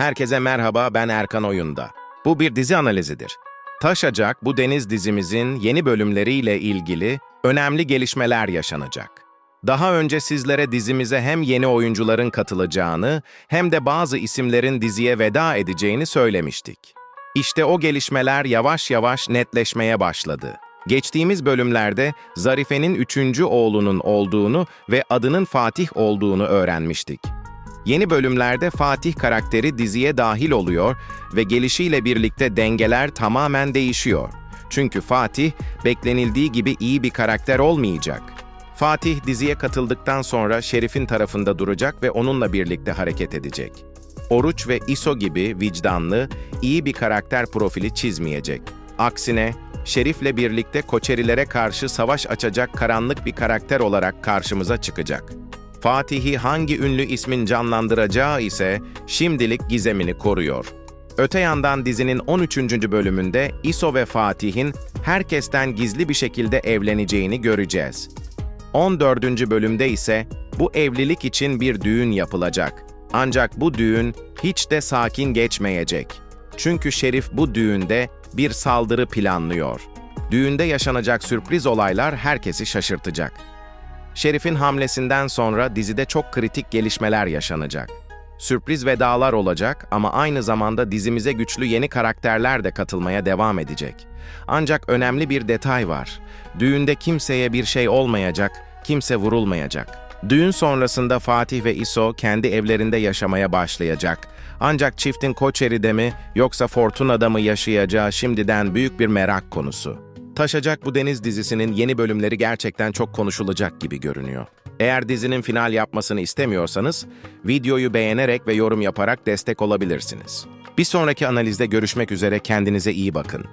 Herkese merhaba, ben Erkan Oyunda. Bu bir dizi analizidir. Taşacak bu deniz dizimizin yeni bölümleriyle ilgili önemli gelişmeler yaşanacak. Daha önce sizlere dizimize hem yeni oyuncuların katılacağını hem de bazı isimlerin diziye veda edeceğini söylemiştik. İşte o gelişmeler yavaş yavaş netleşmeye başladı. Geçtiğimiz bölümlerde Zarife'nin üçüncü oğlunun olduğunu ve adının Fatih olduğunu öğrenmiştik. Yeni bölümlerde Fatih karakteri diziye dahil oluyor ve gelişiyle birlikte dengeler tamamen değişiyor. Çünkü Fatih beklenildiği gibi iyi bir karakter olmayacak. Fatih diziye katıldıktan sonra Şerif'in tarafında duracak ve onunla birlikte hareket edecek. Oruç ve İso gibi vicdanlı, iyi bir karakter profili çizmeyecek. Aksine Şerif'le birlikte Koçerilere karşı savaş açacak karanlık bir karakter olarak karşımıza çıkacak. Fatih'i hangi ünlü ismin canlandıracağı ise şimdilik gizemini koruyor. Öte yandan dizinin 13. bölümünde İso ve Fatih'in herkesten gizli bir şekilde evleneceğini göreceğiz. 14. bölümde ise bu evlilik için bir düğün yapılacak. Ancak bu düğün hiç de sakin geçmeyecek. Çünkü Şerif bu düğünde bir saldırı planlıyor. Düğünde yaşanacak sürpriz olaylar herkesi şaşırtacak. Şerif'in hamlesinden sonra dizide çok kritik gelişmeler yaşanacak. Sürpriz vedalar olacak ama aynı zamanda dizimize güçlü yeni karakterler de katılmaya devam edecek. Ancak önemli bir detay var. Düğünde kimseye bir şey olmayacak, kimse vurulmayacak. Düğün sonrasında Fatih ve İso kendi evlerinde yaşamaya başlayacak. Ancak çiftin Koçeri'de mi yoksa Fortuna'da mı yaşayacağı şimdiden büyük bir merak konusu. Taşacak bu deniz dizisinin yeni bölümleri gerçekten çok konuşulacak gibi görünüyor. Eğer dizinin final yapmasını istemiyorsanız, videoyu beğenerek ve yorum yaparak destek olabilirsiniz. Bir sonraki analizde görüşmek üzere kendinize iyi bakın.